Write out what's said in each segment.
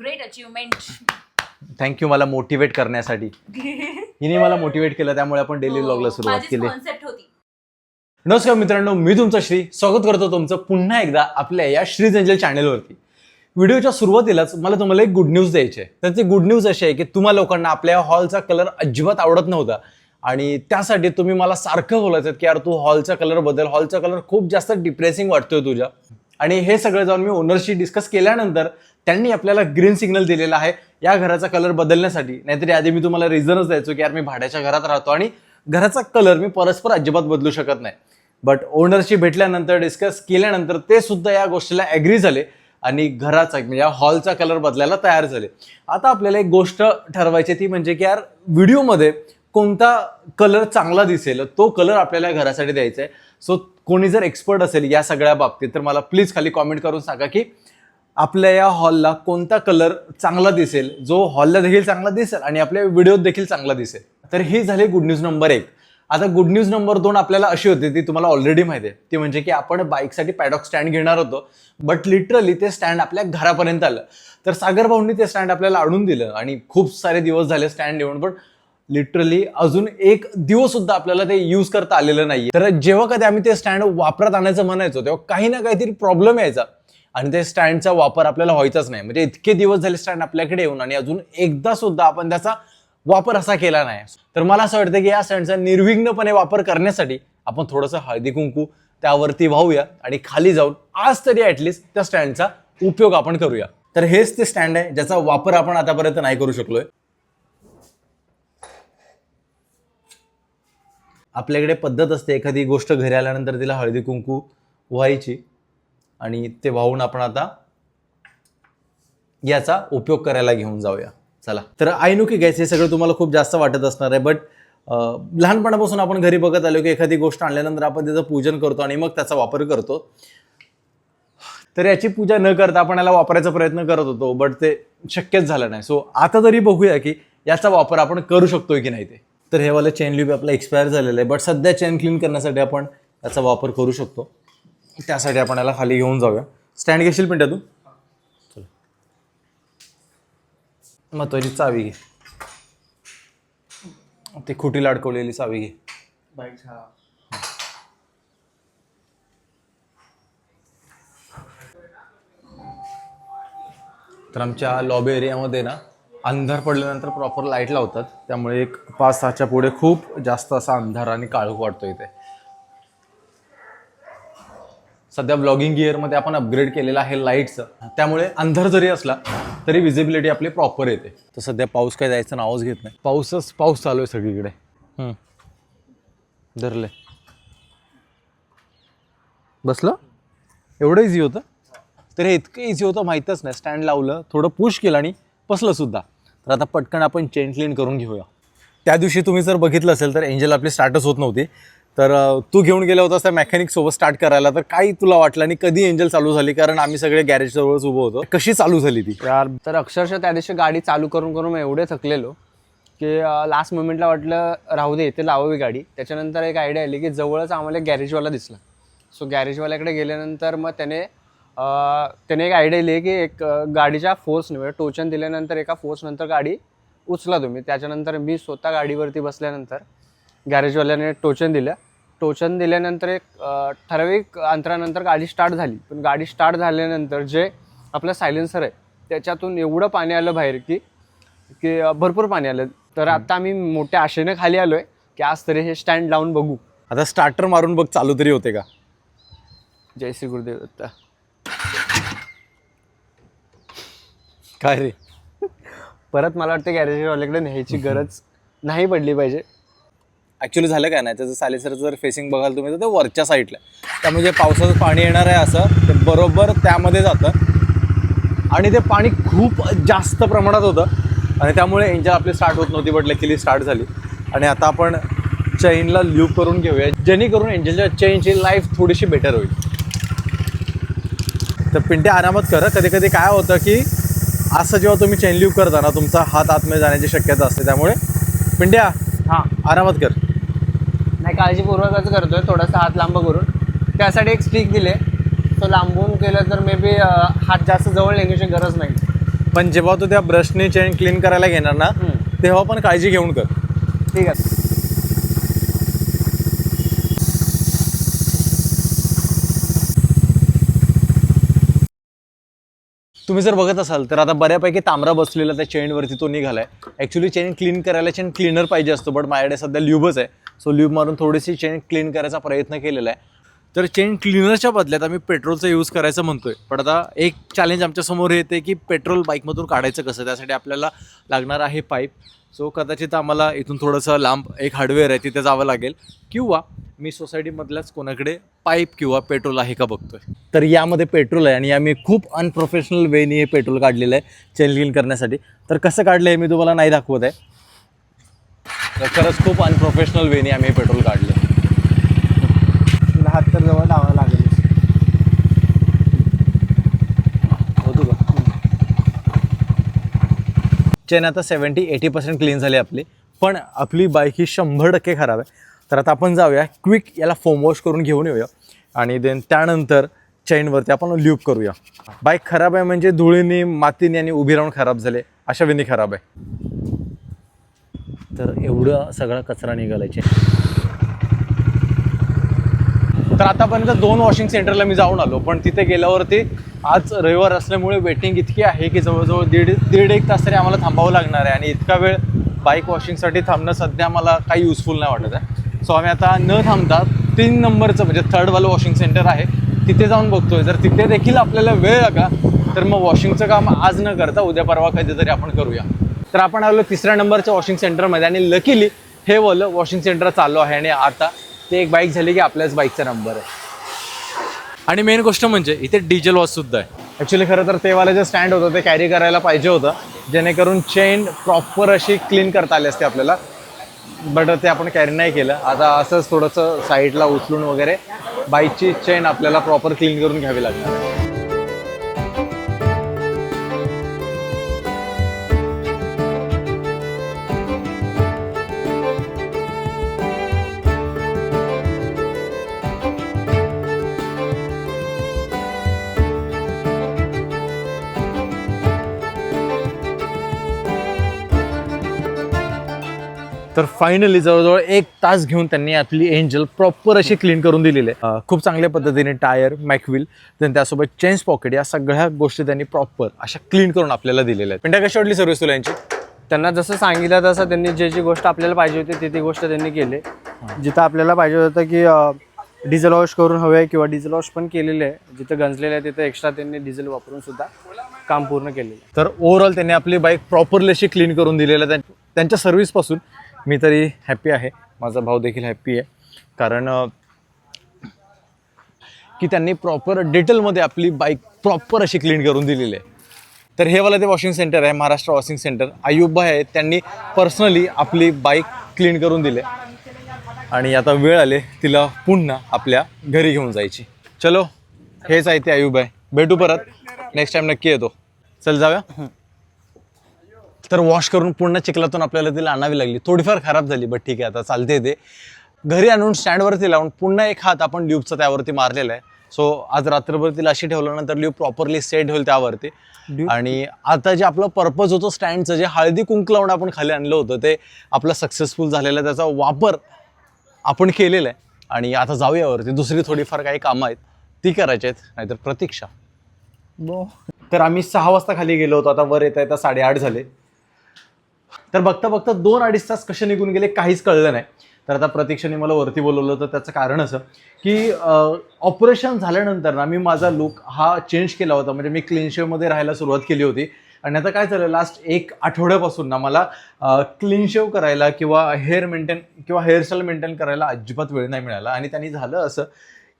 Great achievement thank you मला motivate करण्यासाठी. हिने मला मोटिवेट केलं त्यामुळे आपण डेली व्लॉगला सुरुवात केली. कॉन्सेप्ट होती. नमस्कार मित्रांनो मी तुमचा श्री स्वागत करतो तुमचं पुन्हा एकदा आपल्या या श्रीज एंजल चॅनलवरती व्हिडिओच्या सुरुवातीलाच मला तुम्हाला एक गुड न्यूज द्यायची आहे. तर ती गुड न्यूज अशी आहे की तुम्हा लोकांना आपल्या हॉलचा कलर अजिबात आवडत नव्हता. आणि त्यासाठी तुम्ही मला सारखं बोलायचं की यार तू हॉलचा कलर बदल हॉलचा कलर खूप जास्त डिप्रेसिंग वाटतोय तुझ्या. आणि हे सगळं जाऊन मी ओनरशी डिस्कस केल्यानंतर त्यांनी आपल्याला ग्रीन सिग्नल दिलेला आहे. या घराचा कलर बदलण्यासाठी. नाहीतरी आधी मी तुम्हाला रिझनच द्यायचो की यार मी भाड्याच्या घरात राहतो आणि घराचा कलर मी परस्पर अजिबात बदलू शकत नाही. बट ओनरशी भेटल्यानंतर डिस्कस केल्यानंतर ते सुद्धा या गोष्टीला ॲग्री झाले आणि घराचा म्हणजे या हॉलचा कलर बदलायला तयार झाले. आता आपल्याला एक गोष्ट ठरवायची ती म्हणजे की यार व्हिडिओमध्ये कोणता कलर चांगला दिसेल तो कलर आपल्याला घरासाठी द्यायचा आहे. सो कोणी जर एक्सपर्ट असेल या सगळ्या बाबतीत तर मला प्लीज खाली कॉमेंट करून सांगा की आपल्या या हॉलला कोणता कलर चांगला दिसेल? जो हॉलला देखील चांगला दिसेल आणि आपल्या व्हिडिओत देखील चांगला दिसेल. तर ही झाली गुड न्यूज नंबर एक. आता गुड न्यूज नंबर दोन आपल्याला अशी होती ती तुम्हाला ऑलरेडी माहिती आहे. ती म्हणजे की आपण बाईकसाठी पॅडॉक स्टँड घेणार होतो बट लिटरली ते स्टँड आपल्या घरापर्यंत आलं. तर सागर भाऊंनी ते स्टँड आपल्याला आणून दिलं आणि खूप सारे दिवस झाले स्टँड येऊन पण लिटरली अजून एक दिवस सुद्धा आपल्याला ते यूज करता आलेलं नाही तर जेव्हा कधी आम्ही ते स्टँड वापरात आणायचं म्हणायचो तेव्हा काही ना काहीतरी प्रॉब्लेम यायचा. आणि ते स्टँडचा वापर आपल्याला व्हायचाच नाही. म्हणजे इतके दिवस झाले स्टँड आपल्याकडे येऊन आणि अजून एकदा सुद्धा आपण त्याचा वापर असा केला नाही. तर मला असं वाटतं की या स्टँडचा निर्विघ्नपणे वापर करण्यासाठी आपण थोडंसं हळदी कुंकू त्यावरती वाहूया आणि खाली जाऊन आज तरी ॲटलिस्ट त्या स्टँडचा उपयोग आपण करूया. तर हेच ते स्टँड आहे ज्याचा वापर आपण आतापर्यंत नाही करू शकलोय. आपल्याकडे पद्धत असते एखादी गोष्ट घरी आल्यानंतर तिला हळदी कुंकू व्हायची आणि ते वाहून आपण आता याचा उपयोग करायला घेऊन जाऊया. चला. तर आयनुकी गॅस हे सगळं तुम्हाला खूप जास्त वाटत असणार आहे बट लहानपणापासून आपण घरी बघत आलो की एखादी गोष्ट आणल्यानंतर आपण त्याचं पूजन करतो आणि मग त्याचा वापर करतो. तर याची पूजा न करता आपण याला वापरायचा प्रयत्न करत होतो बट ते शक्यच झालं नाही. सो आता तरी बघूया की याचा वापर आपण करू शकतोय की नाही ते. तर हे वाला चेन ल्यूब आपला एक्सपायर झालेलं आहे. बट सध्या चेन क्लीन करण्यासाठी आपण याचा वापर करू शकतो. त्यासाठी आपण याला खाली घेऊन जाऊया. स्टँड घेशील पिंट्या तू? चल. महत्वाची चावी घे. ती खुटीला अडकवलेली चावी घे. तर आमच्या लॉबी एरियामध्ये ना अंधार पडल्यानंतर प्रॉपर लाइट लावतात. त्यामुळे एक पाच सहाच्या पुढे खूप जास्त असा अंधार आणि काळोख वाटतो इथे. सध्या ब्लॉगिंग गिअरमध्ये आपण अपग्रेड केलेलं आहे लाईटचं त्यामुळे अंधार जरी असला तरी विजिबिलिटी आपली प्रॉपर येते. तर सध्या पाऊस काय जायचं नावच घेत नाही. पाऊसच पाऊस चालू आहे सगळीकडे. धरले. बसलं? एवढं इझी होतं? तर हे इतकं इझी होतं माहीतच नाही. स्टँड लावलं थोडं पुश केलं आणि बसलं सुद्धा. तर आता पटकन आपण चेन क्लीन करून घेऊया. त्या दिवशी तुम्ही जर बघितलं असेल तर एंजल आपली स्टार्टच होत नव्हती. तर तू घेऊन गेला होतास त्या मेकॅनिकसोबत स्टार्ट करायला. तर काही तुला वाटलं आणि कधी एंजल चालू झाली? कारण आम्ही सगळे गॅरेज जवळच उभं होतो. कशी चालू झाली ती? यार तर अक्षरशः त्या दिवशी गाडी चालू करून करून मी एवढे थकलेलो की लास्ट मोमेंटला वाटलं राहू दे इथे लावावी गाडी. त्याच्यानंतर एक आयडिया आली की जवळच आम्हाला एक गॅरेजवाला दिसला. सो गॅरेजवाल्याकडे गेल्यानंतर मग त्याने त्याने एक आयडिया दिली की एक गाडीच्या फोर्सने म्हणजे टोचन दिल्यानंतर एका फोर्सनंतर गाडी उचला तुम्ही. त्याच्यानंतर मी स्वतः गाडीवरती बसल्यानंतर गॅरेजवाल्याने टोचन दिलं. टोचन दिल्यानंतर एक ठराविक अंतरानंतर गाडी स्टार्ट झाली. पण गाडी स्टार्ट झाल्यानंतर जे आपलं सायलेन्सर आहे त्याच्यातून एवढं पाणी आलं बाहेर की की भरपूर पाणी आलं. तर आता आम्ही मोठ्या आशेने खाली आलोय की आज तरी हे स्टँड लावून बघू. आता स्टार्टर मारून बघ चालू तरी होते का? जय श्री गुरुदेव दत्त. काय रे? परत मला वाटतं गॅरेजवाल्याकडे न्यायची गरज नाही पडली पाहिजे. ॲक्च्युली झालं काय नाही त्याचं सायलेसरचं जर फेसिंग बघाल तुम्ही तर ते वरच्या साईडला त्यामुळे जे पावसाचं पाणी येणार आहे असं ते बरोबर त्यामध्ये जातं. आणि ते पाणी खूप जास्त प्रमाणात होतं. आणि त्यामुळे एंजल आपली स्टार्ट होत नव्हती बट लकीली स्टार्ट झाली. आणि आता आपण चेनला ल्यूप करून घेऊया जेणेकरून इंजिनच्या चेनची लाईफ थोडीशी बेटर होईल. तर पिंटे आरामात करा. कधी कधी काय होतं की असं जेव्हा तुम्ही चेन ल्यूप करता ना तुमचा हात आतमध्ये जाण्याची शक्यता असते. त्यामुळे पिंट्या हां. आरामात कर. नाही काळजीपूर्वकच करतोय. थोडासा हात लांब करून. त्यासाठी एक स्टिक दिले. तो लांबून केलं तर मे बी हात जास्त जवळ नेण्याची गरज नाही. पण जेव्हा तू त्या ब्रशने चेन क्लीन करायला घेणार ना तेव्हा पण काळजी घेऊन कर. ठीक आहे. तुम्ही जर बघत असाल तर आता बऱ्यापैकी तांबरा बसलेला त्या चेनवरती तो निघालाय. ॲक्च्युली चेन क्लीन करायला चेन क्लीनर पाहिजे असतो बट माझ्याकडे सध्या ल्यूबच आहे. सो ल्यूब मारून थोडीशी चेन क्लीन करायचा प्रयत्न केलेला आहे. तर चेन क्लीनरच्या बदल्यात आम्ही पेट्रोलचा यूज करायचं म्हणतोय. पण आता एक चॅलेंज आमच्यासमोर येते की पेट्रोल बाईकमधून काढायचं कसं? त्यासाठी आपल्याला लागणार आहे पाईप सो कदाचित आम्हाला इथून थोडंसं लांब एक हार्डवेअर आहे तिथे जावं लागेल. किंवा मी सोसायटीमधल्याच कोणाकडे पाईप किंवा पेट्रोल आहे का बघतोय. तर यामध्ये पेट्रोल आहे आणि आम्ही खूप अनप्रोफेशनल वेनी हे पेट्रोल काढलेलं आहे चेन करण्यासाठी. तर कसं काढलं आहे मी तुम्हाला नाही दाखवत आहे. तर खरंच खूप अनप्रोफेशनल वेनी आम्ही पेट्रोल काढलं तुला हात तर जवळ लावावं लागेल होतो का चेन आता सेवन्टी एटी पर्सेंट क्लीन झाली आपली. पण आपली बाईक ही शंभर टक्के खराब आहे. तर आता आपण जाऊया क्विक याला फोम वॉश करून घेऊन येऊया. आणि देन त्यानंतर चेनवरती आपण ल्यूप करूया. बाईक खराब आहे म्हणजे धुळीने मातीने आणि उभी राहून खराब झाले. अशा विनी खराब आहे. तर एवढं सगळा कचरा निघालायचे तर आतापर्यंत दोन वॉशिंग सेंटरला मी जाऊन आलो पण तिथे गेल्यावरती आज रविवार असल्यामुळे वेटिंग इतकी आहे की जवळजवळ दीड दीड एक तास तरी आम्हाला थांबावं लागणार आहे. आणि इतका वेळ बाईक वॉशिंगसाठी थांबणं सध्या मला काही युजफुल नाही वाटत आहे. सो आम्ही आता न थांबता तीन नंबरचं म्हणजे थर्डवालं वॉशिंग सेंटर आहे तिथे जाऊन बघतोय. जर तिथे देखील आपल्याला वेळ लागा तर मग वॉशिंगचं काम आज न करता उद्या परवा कधीतरी आपण करूया. तर आपण आलो तिसऱ्या नंबरच्या वॉशिंग सेंटरमध्ये आणि लकीली हे वालं वॉशिंग सेंटर चालू आहे आणि आता ते एक बाईक झाली की आपल्याच बाईकचा नंबर आहे. आणि मेन गोष्ट म्हणजे इथे डिझेल वॉश सुद्धा आहे. ॲक्च्युली खरं तर तेवालं जे स्टँड होतं ते कॅरी करायला पाहिजे होतं. जेणेकरून चेन प्रॉपर अशी क्लीन करता आली असते आपल्याला. बट ते आपण कॅरी नाही केलं. आता असंच थोडंसं साईडला उचलून वगैरे बाईकची चेन आपल्याला प्रॉपर क्लीन करून घ्यावी लागणार. आहे तर फायनली जवळजवळ एक तास घेऊन त्यांनी आपली एंजल प्रॉपर अशी क्लीन करून दिलेली आहे. खूप चांगल्या पद्धतीने टायर मॅकविल देन त्यासोबत चेंज पॉकेट या सगळ्या गोष्टी त्यांनी प्रॉपर अशा क्लीन करून आपल्याला दिलेल्या आहेत. पण त्या कशी वाटली सर्व्हिस तुला यांची? त्यांना जसं सांगितलं तसं त्यांनी जे जी गोष्ट आपल्याला पाहिजे होती ती ती गोष्ट त्यांनी केली. जिथं आपल्याला पाहिजे होतं की डिझेल वॉश करून हवे किंवा डिझेल वॉश पण केलेले आहे. जिथं गंजलेलं आहे तिथं एक्स्ट्रा त्यांनी डिझेल वापरून सुद्धा काम पूर्ण केलेलं तर ओव्हरऑल त्यांनी आपली बाईक प्रॉपरली अशी क्लीन करून दिलेलं आहे. त्यां- त्यांच्या सर्व्हिसपासून मी तरी हॅप्पी आहे. माझा भाऊ देखील हॅप्पी आहे. कारण की त्यांनी प्रॉपर डिटेलमध्ये आपली बाईक प्रॉपर अशी क्लीन करून दिलेली आहे. तर हे वाला ते वॉशिंग सेंटर आहे महाराष्ट्र वॉशिंग सेंटर आयुब आहे त्यांनी पर्सनली आपली बाईक क्लीन करून दिले आणि आता वेळ आले तिला पुन्हा आपल्या घरी घेऊन जायची. चलो हेच आहे ते आयुब आहे भेटू परत. नेक्स्ट टाइम नक्की येतो. चल जाऊया. तर वॉश करून पूर्ण चिखलातून आपल्याला तिला आणावी लागली. थोडीफार खराब झाली बट ठीक आहे आता चालते ते. घरी आणून स्टँडवरती लावून पुन्हा एक हात आपण ल्यूबचा त्यावरती मारलेला आहे. सो आज रात्रभर तिला अशी ठेवल्यानंतर ल्यूब प्रॉपरली सेट होईल त्यावरती. आणि आता जे आपलं पर्पज होतं स्टँडचं जे हळदी कुंक लावून आपण खाली आणलं होतं ते आपलं सक्सेसफुल झालेलं आहे. त्याचा वापर आपण केलेला आहे. आणि आता जाऊया वरती. दुसरी थोडीफार काही कामं आहेत. ती करायची आहेत नाहीतर प्रतीक्षा. तर आम्ही सहा वाजता खाली गेलो होतो. आता वर येता येता साडेआठ झाले. तर बघता बघता दोन अडीच तास कसे निघून गेले काहीच कळलं नाही. तर आता प्रतीक्षाने मला वरती बोलवलं होतं त्याचं कारण असं की ऑपरेशन झाल्यानंतर ना मी माझा लुक हा चेंज केला होता. म्हणजे मी क्लीन शेवमध्ये राहायला सुरुवात केली होती. आणि आता काय झालं लास्ट एक आठवड्यापासून ना मला क्लीन शेव करायला किंवा हेअर मेंटेन किंवा हेअरस्टाईल मेंटेन करायला अजिबात वेळ नाही मिळाला. आणि त्यांनी झालं असं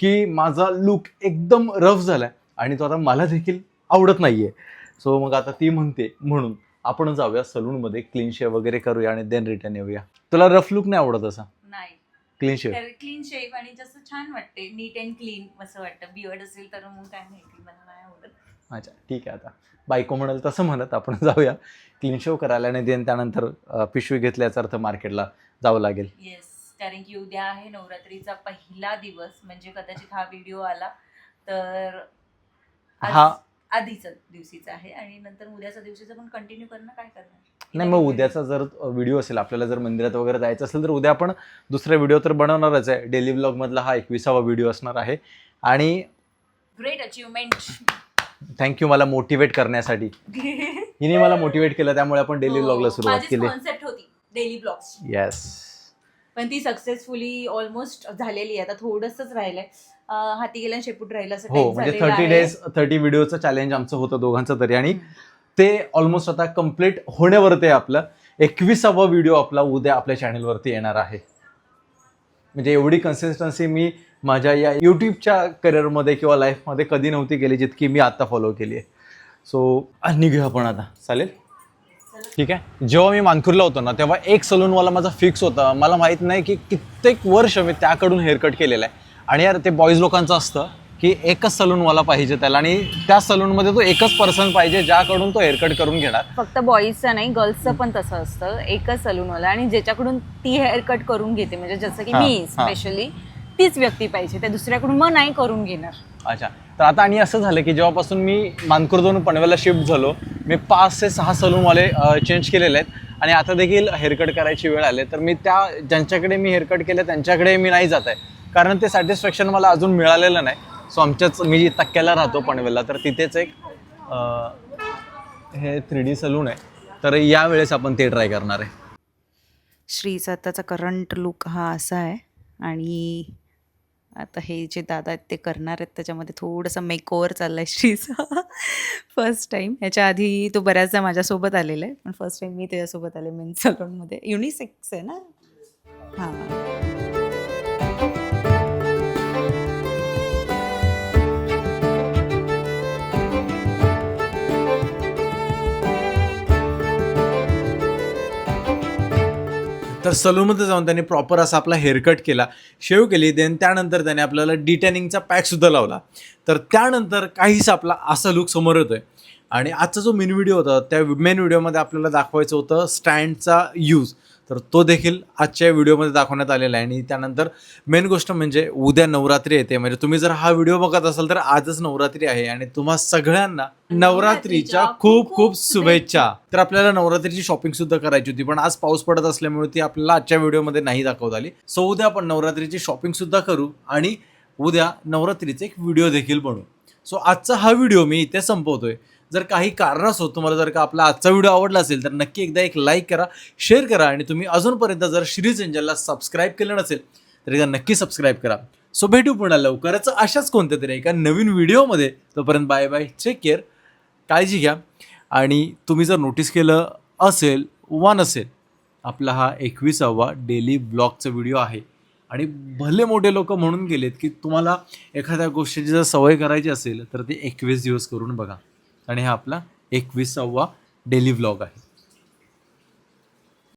की माझा लुक एकदम रफ झाला आहे आणि तो आता मला देखील आवडत नाही आहे सो मग आता ती म्हणते म्हणून. आपण जाऊया सलूनमध्ये क्लीन शेव वगैरे करूया आणि देन रिटर्न येऊया. तुला रफ लुक नाही आवडत असा? नाही. क्लीन शेव तर क्लीन शेप आणि जसं छान वाटते नीट अँड क्लीन असं वाटतं. बियर्ड असेल तर मग काय माहिती मला नाही आवडत. अच्छा ठीक आहे आता. बायको म्हणाल तसं म्हणत आपण जाऊया. क्लीन शेव करायला आणि देन त्यानंतर अं, पिशवी घेतल्याचा अर्थ मार्केटला जावं लागेल. येस कारण की उद्या आहे नवरात्रीचा पहिला दिवस म्हणजे कदाचित हा व्हिडिओ आला तर आज- हा आधीचं दिवशीचं आहे आणि नंतर उद्याच्या दिवशीचं पण कंटिन्यू करणं काय करणार? नाही मग उद्याचा जर व्हिडिओ असेल आपल्याला जर मंदिरात वगैरे जायचं असेल तर उद्या आपण दुसरा व्हिडिओ तर बनवणारच आहे. डेली मधला हा एकविसावा व्हिडिओ असणार आहे. आणि ग्रेट अचिव्हमेंट थँक्यू मला मोटिवेट करण्यासाठी. हिने मला मोटिवेट केलं त्यामुळे आपण डेली ब्लॉगला सुरुवात केली. कॉन्सेप्ट होती डेली ब्लॉग्स येस पण ती सक्सेसफुली ऑलमोस्ट झालेली आहे. आता थोडंसंच राहिलंय. हाती गेल्या शेपूट राहिलं असं हो म्हणजे थर्टी. डेज थर्टी व्हिडिओचं चॅलेंज आमचं होतं दोघांचं तरी. आणि ते ऑलमोस्ट आता कंप्लीट होण्यावरती आहे आपलं एकविसावा व्हिडिओ आपला उद्या आपल्या चॅनलवरती येणार आहे. म्हणजे एवढी कन्सिस्टन्सी मी माझ्या या यूट्यूबच्या करिअरमध्ये किंवा लाईफमध्ये कधी नव्हती केली जितकी मी आता फॉलो केली आहे. सो निघूया आपण आता. चालेल? ठीक आहे? जेव्हा मी मानखुरला होतो ना तेव्हा एक सलूनवाला माझा फिक्स होता. मला माहीत नाही की कित्येक वर्ष मी त्याकडून हेअरकट केलेलं आहे. आणि यार ते बॉईज लोकांचं असतं की एकच सलूनवाला पाहिजे त्याला आणि त्या सलूनमध्ये तो एकच पर्सन पाहिजे ज्याकडून तो हेअरकट करून घेणार. फक्त बॉईजचं नाही गर्ल्सचं पण तसं असतं. एकच सलूनवाला आणि ज्याच्याकडून ती हेअर कट करून घेते म्हणजे जसं की हा, मी हा. स्पेशली तीच व्यक्ती पाहिजे. त्या दुसऱ्याकडून मग नाही करून घेणार. अच्छा. तर आता आणि असं झालं की जेव्हापासून मी मानकुर्दवरून पनवेलला शिफ्ट झालो मी पाच ते सहा सलूनवाले चेंज केलेले आहेत. आणि आता देखील हेअरकट करायची वेळ आली तर मी त्या ज्यांच्याकडे मी हेअरकट केलं त्यांच्याकडे मी नाही जात आहे. कारण ते सॅटिस्फॅक्शन मला अजून मिळालेलं नाही. सो आमच्याच मी तक्क्याला राहतो पनवेलला. तर तिथेच एक हे थ्री डी सलून आहे. तर यावेळेस आपण ते ट्राय करणार आहे. श्रीचा आत्ताचा करंट लुक हा असा आहे. आणि आता हे जे दादा आहेत ते करणार आहेत त्याच्यामध्ये थोडंसं मेकओवर चाललं आहे श्रीचा. फर्स्ट टाईम ह्याच्या आधी तो बऱ्याचदा माझ्यासोबत आलेला आहे पण फर्स्ट टाईम मी त्याच्यासोबत आले मेन सलूनमध्ये युनिसेक्स आहे ना? हां. तर सलूनमध्ये जाऊन त्यांनी प्रॉपर असा आपला हेअरकट केला शेव केली देन त्यानंतर त्याने आपल्याला डिटॅनिंगचा पॅकसुद्धा लावला. तर त्यानंतर काहीच आपला असा लुक समोर येतोय. आणि आजचा जो मेन व्हिडिओ होता त्या मेन व्हिडिओमध्ये आपल्याला दाखवायचं होतं स्टँडचा यूज तर तो देखील आजच्या व्हिडिओमध्ये दाखवण्यात आलेला आहे. आणि त्यानंतर मेन गोष्ट म्हणजे उद्या नवरात्री येते म्हणजे तुम्ही जर हा व्हिडिओ बघत असाल तर आजच नवरात्री आहे. आणि तुम्हा सगळ्यांना नवरात्रीच्या खूप खूप शुभेच्छा. तर आपल्याला नवरात्रीची शॉपिंग सुद्धा करायची होती. पण आज पाऊस पडत असल्यामुळे ती आपल्याला आजच्या व्हिडिओमध्ये नाही दाखवता आली. सो उद्या आपण नवरात्रीची शॉपिंग सुद्धा करू आणि उद्या नवरात्रीचे एक व्हिडिओ देखील बनवू. सो आजचा हा व्हिडिओ मी इथे संपवतोय. जर काही कारणास्तव तुम्हाला जर का आपला आजचा व्हिडिओ आवडला असेल तर नक्की एकदा एक लाईक करा शेअर करा आणि तुम्ही अजूनपर्यंत जर श्रीज एंजलला सबस्क्राईब केलं नसेल तर एकदा नक्की सबस्क्राईब करा. सो भेटू पुन्हा लवकरच अशाच कोणत्या तरी एका नवीन व्हिडिओमध्ये. तोपर्यंत बाय बाय टेक केअर काळजी घ्या. आणि तुम्ही जर नोटीस केलं असेल वा नसेल आपला हा एकविसावा डेली ब्लॉगचा व्हिडिओ आहे. आणि भले मोठे लोक म्हणून गेलेत की तुम्हाला एखाद्या गोष्टीची जर सवय करायची असेल तर ते एकवीस दिवस करून बघा. आणि हा आपला एकविसावा डेली व्लॉग आहे.